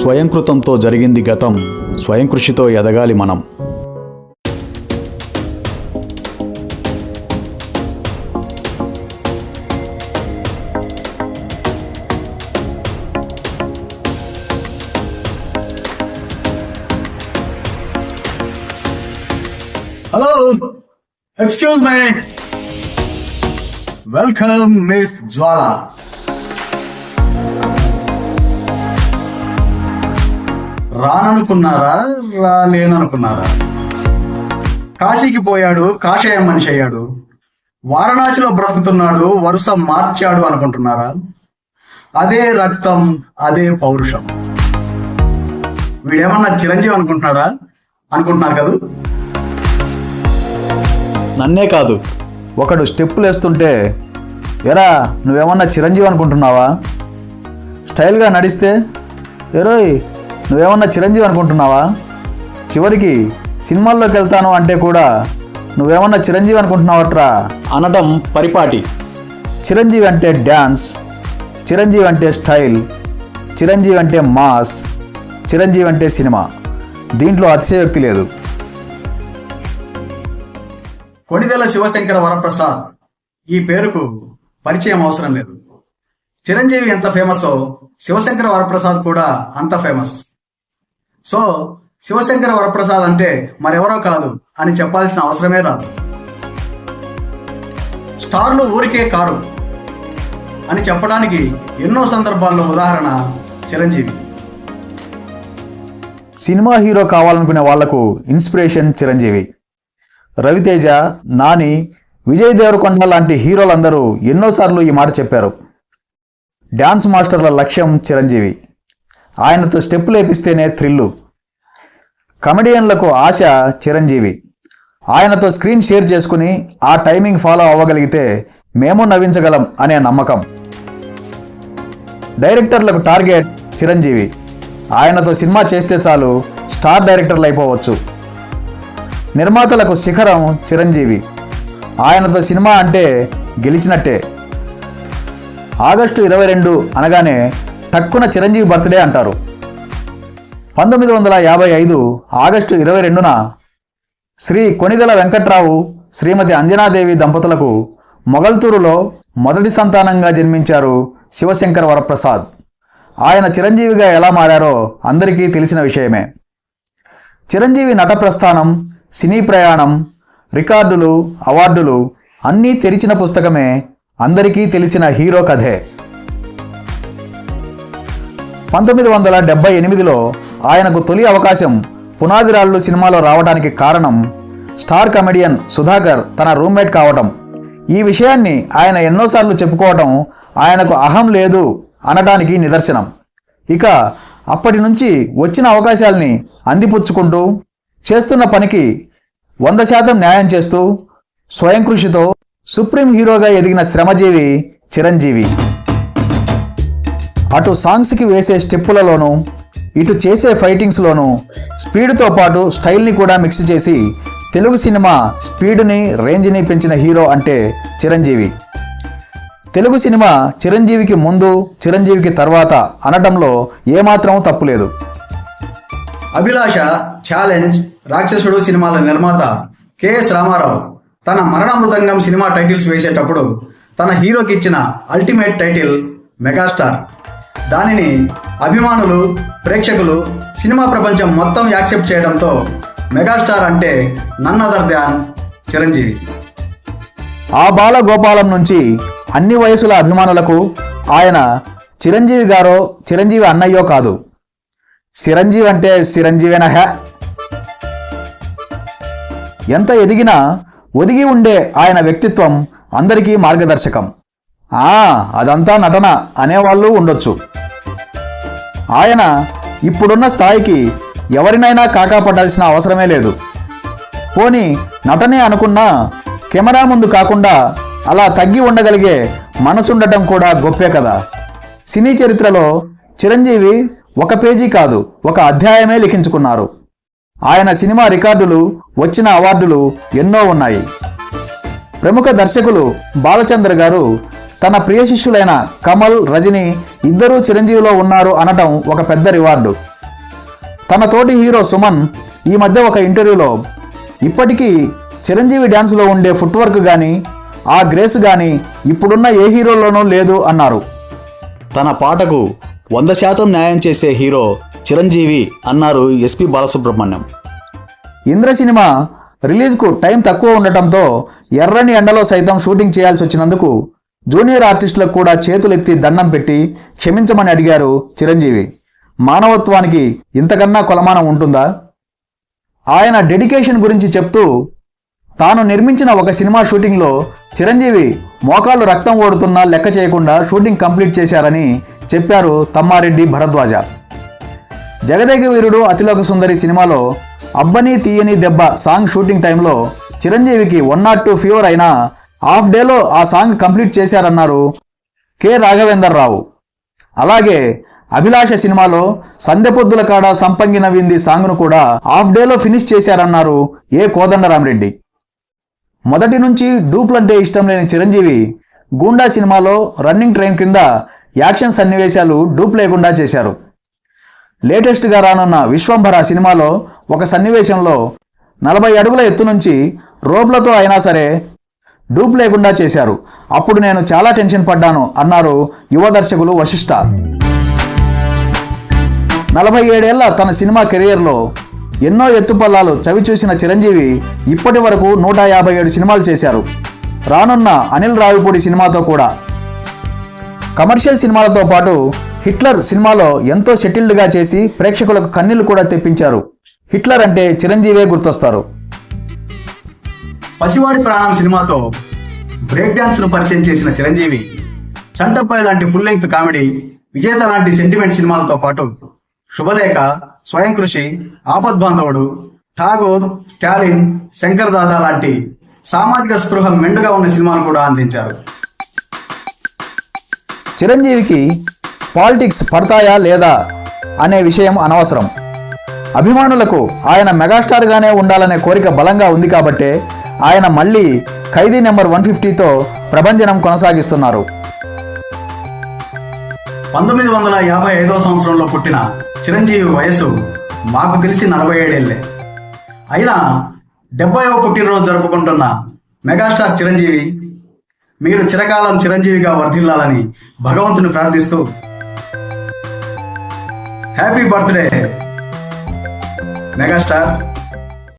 స్వయంకృతంతో జరిగింది గతం స్వయం కృషితో ఎదగాలి మనం. Hello excuse me welcome miss Jwala రాననుకున్నారా? రాలేననుకున్నారా? కాశీకి పోయాడు కాషాయం మనిషి అయ్యాడు. వారణాసిలో బ్రతుకుతున్నాడు వరుస మార్చాడు అనుకుంటున్నారా? అదే రక్తం అదే పౌరుషం. వీడేమన్నా చిరంజీవి అనుకుంటున్నాడా అనుకుంటున్నారు కదూ? నన్నే కాదు. ఒకడు స్టెప్పులు వేస్తుంటే ఎరా నువ్వేమన్నా చిరంజీవి అనుకుంటున్నావా? స్టైల్గా నడిస్తే ఎరోయ్ నువ్వేమన్నా చిరంజీవి అనుకుంటున్నావా? చివరికి సినిమాల్లోకి వెళ్తాను అంటే కూడా నువ్వేమన్నా చిరంజీవి అనుకుంటున్నావట్రా? అనడం పరిపాటి. చిరంజీవి అంటే డ్యాన్స్ చిరంజీవి అంటే స్టైల్ చిరంజీవి అంటే మాస్ చిరంజీవి అంటే సినిమా. దీంట్లో అతిశయోక్తి లేదు. కొణిదెల శివశంకర వరప్రసాద్ ఈ పేరుకు పరిచయం అవసరం లేదు. చిరంజీవి ఎంత ఫేమస్ శివశంకర వరప్రసాద్ కూడా అంత ఫేమస్. సో శివశంకర వరప్రసాద్ అంటే మరెవరో కాదు అని చెప్పాల్సిన అవసరమే రాదు. స్టార్లు ఊరికే కారు అని చెప్పడానికి ఎన్నో సందర్భాల్లో ఉదాహరణ చిరంజీవి. సినిమా హీరో కావాలనుకునే వాళ్ళకు ఇన్స్పిరేషన్ చిరంజీవి. రవితేజ నాని విజయ్ దేవరకొండ లాంటి హీరోలందరూ ఎన్నోసార్లు ఈ మాట చెప్పారు. డ్యాన్స్ మాస్టర్ల లక్ష్యం చిరంజీవి. ఆయనతో స్టెప్పులు వేపిస్తేనే థ్రిల్లు. కమెడియన్లకు ఆశ చిరంజీవి. ఆయనతో స్క్రీన్ షేర్ చేసుకుని ఆ టైమింగ్ ఫాలో అవ్వగలిగితే మేము నవ్వించగలం అనే నమ్మకం. డైరెక్టర్లకు టార్గెట్ చిరంజీవి. ఆయనతో సినిమా చేస్తే చాలు స్టార్ డైరెక్టర్లు అయిపోవచ్చు. నిర్మాతలకు శిఖరం చిరంజీవి. ఆయనతో సినిమా అంటే గెలిచినట్టే. ఆగస్టు ఇరవై రెండు అనగానే టక్కున చిరంజీవి బర్త్డే అంటారు. పంతొమ్మిది వందల యాభై ఐదు ఆగస్టు ఇరవై రెండున శ్రీ కొనిదెల వెంకట్రావు శ్రీమతి అంజనాదేవి దంపతులకు మొగల్తూరులో మొదటి సంతానంగా జన్మించారు శివశంకర వరప్రసాద్. ఆయన చిరంజీవిగా ఎలా మారారో అందరికీ తెలిసిన విషయమే. చిరంజీవి నట ప్రస్థానం సినీ ప్రయాణం రికార్డులు అవార్డులు అన్నీ తెరిచిన పుస్తకమే అందరికీ తెలిసిన హీరో కథే. పంతొమ్మిది వందల డెబ్బై ఎనిమిదిలో ఆయనకు తొలి అవకాశం పునాదిరాళ్ళు సినిమాలో రావడానికి కారణం స్టార్ కమెడియన్ సుధాకర్ తన రూమ్మేట్ కావటం. ఈ విషయాన్ని ఆయన ఎన్నోసార్లు చెప్పుకోవటం ఆయనకు అహం లేదు అనడానికి నిదర్శనం. ఇక అప్పటి నుంచి వచ్చిన అవకాశాల్ని అందిపుచ్చుకుంటూ చేస్తున్న పనికి వంద శాతం న్యాయం చేస్తూ స్వయం కృషితో సుప్రీం హీరోగా ఎదిగిన శ్రమజీవి చిరంజీవి. అటు సాంగ్స్కి వేసే స్టెప్పులలోనూ ఇటు చేసే ఫైటింగ్స్లోనూ స్పీడ్తో పాటు స్టైల్ని కూడా మిక్స్ చేసి తెలుగు సినిమా స్పీడ్ని రేంజ్ని పెంచిన హీరో అంటే చిరంజీవి. తెలుగు సినిమా చిరంజీవికి ముందు చిరంజీవికి తర్వాత అనడంలో ఏమాత్రం తప్పులేదు. అభిలాష ఛాలెంజ్ రాక్షసుడు సినిమాల నిర్మాత కెఎస్ రామారావు తన మరణ మృదంగం సినిమా టైటిల్స్ వేసేటప్పుడు తన హీరోకి ఇచ్చిన అల్టిమేట్ టైటిల్ మెగాస్టార్. దానిని అభిమానులు ప్రేక్షకులు సినిమా ప్రపంచం మొత్తం యాక్సెప్ట్ చేయడంతో మెగాస్టార్ అంటే నన్ అదర్ దాన్ చిరంజీవి. ఆ బాల గోపాలం నుంచి అన్ని వయసుల అభిమానులకు ఆయన చిరంజీవి గారో చిరంజీవి అన్నయ్యో కాదు. చిరంజీవి అంటే చిరంజీవేనా హ్యా ఎంత ఎదిగినా ఒదిగి ఉండే ఆయన వ్యక్తిత్వం అందరికీ మార్గదర్శకం. ఆ అదంతా నటన అనేవాళ్ళు ఉండొచ్చు. ఆయన ఇప్పుడున్న స్థాయికి ఎవరినైనా కాకాపడాల్సిన అవసరమే లేదు. పోని నటనే అనుకున్నా కెమెరా ముందు కాకుండా అలా తగ్గి ఉండగలిగే మనసుండటం కూడా గొప్పే కదా. సినీ చరిత్రలో చిరంజీవి ఒక పేజీ కాదు ఒక అధ్యాయమే లిఖించుకున్నారు. ఆయన సినిమా రికార్డులు వచ్చిన అవార్డులు ఎన్నో ఉన్నాయి. ప్రముఖ దర్శకులు బాలచంద్ర గారు తన ప్రియ శిష్యులైన కమల్ రజని ఇద్దరూ చిరంజీవిలో ఉన్నారు అనటం ఒక పెద్ద రివార్డు. తన తోటి హీరో సుమన్ ఈ మధ్య ఒక ఇంటర్వ్యూలో ఇప్పటికీ చిరంజీవి డ్యాన్స్లో ఉండే ఫుట్వర్క్ కానీ ఆ గ్రేస్ కానీ ఇప్పుడున్న ఏ హీరోలోనూ లేదు అన్నారు. తన పాటకు వంద శాతం న్యాయం చేసే హీరో చిరంజీవి అన్నారు ఎస్పి బాలసుబ్రహ్మణ్యం. ఇంద్ర సినిమా రిలీజ్కు టైం తక్కువ ఉండటంతో ఎర్రని ఎండలో సైతం షూటింగ్ చేయాల్సి వచ్చినందుకు జూనియర్ ఆర్టిస్టులకు కూడా చేతులెత్తి దండం పెట్టి క్షమించమని అడిగారు చిరంజీవి. మానవత్వానికి ఇంతకన్నా కొలమానం ఉంటుందా? ఆయన డెడికేషన్ గురించి చెప్తూ తాను నిర్మించిన ఒక సినిమా షూటింగ్లో చిరంజీవి మోకాళ్ళు రక్తం ఓడుతున్నా లెక్క చేయకుండా షూటింగ్ కంప్లీట్ చేశారని చెప్పారు తమ్మారెడ్డి భరద్వాజ. జగదేక వీరుడు అతిలోక సుందరి సినిమాలో అబ్బని తీయని దెబ్బ సాంగ్ షూటింగ్ టైంలో చిరంజీవికి వన్ నాట్ టూ ఫీవర్ అయినా హాఫ్ డేలో ఆ సాంగ్ కంప్లీట్ చేశారన్నారు కె. రాఘవేందర్ రావు అలాగే అభిలాష సినిమాలో సంధ్యపొద్దుల కాడ సంపంగిన వింది సాంగ్ను కూడా హాఫ్ డేలో ఫినిష్ చేశారన్నారు ఏ. కోదండరామరెడ్డి. మొదటి నుంచి డూప్లంటే ఇష్టం లేని Chiranjeevi Goonda cinema running train కింద యాక్షన్ సన్నివేశాలు డూప్ లేకుండా చేశారు. లేటెస్ట్గా రానున్న విశ్వంభర సినిమాలో ఒక సన్నివేశంలో నలభై అడుగుల ఎత్తు నుంచి రోప్లతో అయినా సరే డూప్ లేకుండా చేశారు. అప్పుడు నేను చాలా టెన్షన్ పడ్డాను అన్నారు యువ దర్శకులు వశిష్ఠ నలభై ఏడేళ్ళ తన సినిమా కెరియర్లో ఎన్నో ఎత్తుపల్లాలు చవి చూసిన చిరంజీవి ఇప్పటి వరకు నూట యాభై ఏడు సినిమాలు చేశారు. రానున్న అనిల్ రావిపూడి సినిమాతో కూడా. కమర్షియల్ సినిమాలతో పాటు హిట్లర్ సినిమాలో ఎంతో సెటిల్డ్గా చేసి ప్రేక్షకులకు కన్నీళ్ళు కూడా తెప్పించారు. హిట్లర్ అంటే చిరంజీవే గుర్తొస్తారు. పసివాడి ప్రాణం సినిమాతో బ్రేక్ డాన్స్ను పరిచయం చేసిన చిరంజీవి చంటప్పాయ్ లాంటి ఫుల్ లెంగ్త్ కామెడీ విజేత లాంటి సెంటిమెంట్ సినిమాలతో పాటు శుభలేఖ స్వయం కృషి ఆపద్బాంధవుడు ఠాగూర్ స్టాలిన్ శంకర్ దాదా లాంటి సామాజిక స్పృహ మెండుగా ఉన్న సినిమాలు కూడా అందించారు. చిరంజీవికి పాలిటిక్స్ పడతాయా లేదా అనే విషయం అనవసరం. అభిమానులకు ఆయన మెగాస్టార్గానే ఉండాలనే కోరిక బలంగా ఉంది కాబట్టే ఆయన మళ్ళీ ఖైదీ నెంబర్ వన్ ఫిఫ్టీతో ప్రభంజనం కొనసాగిస్తున్నారు. పంతొమ్మిది వందల యాభై ఐదో సంవత్సరంలో పుట్టిన చిరంజీవి వయసు మాకు తెలిసి నలభై ఏడేళ్ళే అయినా డెబ్బైవ పుట్టినరోజు జరుపుకుంటున్న మెగాస్టార్ చిరంజీవి మీరు చిరకాలం చిరంజీవిగా వర్ధిల్లాలని భగవంతుని ప్రార్థిస్తూ హ్యాపీ బర్త్డే మెగాస్టార్